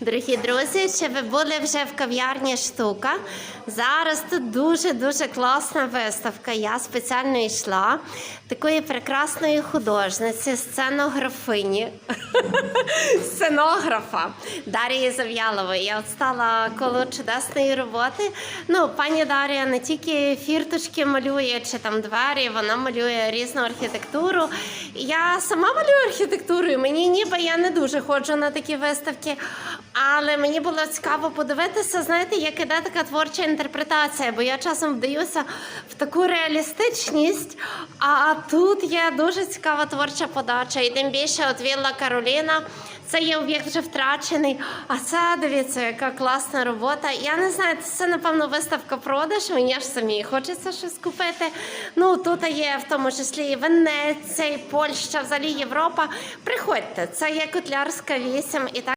Дорогі друзі, чи ви були вже в кав'ярні штука? Зараз тут дуже-дуже класна виставка. Я спеціально йшла такої прекрасної художниці, сценографині, сценографа Дарії Зав'ялової. Я от стала коло чудесної роботи. Ну, пані Дарія не тільки фірточки малює чи там двері, вона малює різну архітектуру. Я сама малюю архітектуру, і мені ніби я не дуже ходжу на такі виставки. Але мені було цікаво подивитися, знаєте, як іде така творча інтерпретація, бо я часом вдаюся в таку реалістичність, а тут є дуже цікава творча подача. І тим більше от Вілла Кароліна. Це є об'єкт вже втрачений. А це дивіться, яка класна робота. Я не знаю, це напевно виставка продаж. Мені ж самі хочеться щось купити. Ну тут є в тому числі і Венеція, і Польща, взагалі Європа. Приходьте, це є Котлярська 8 і так.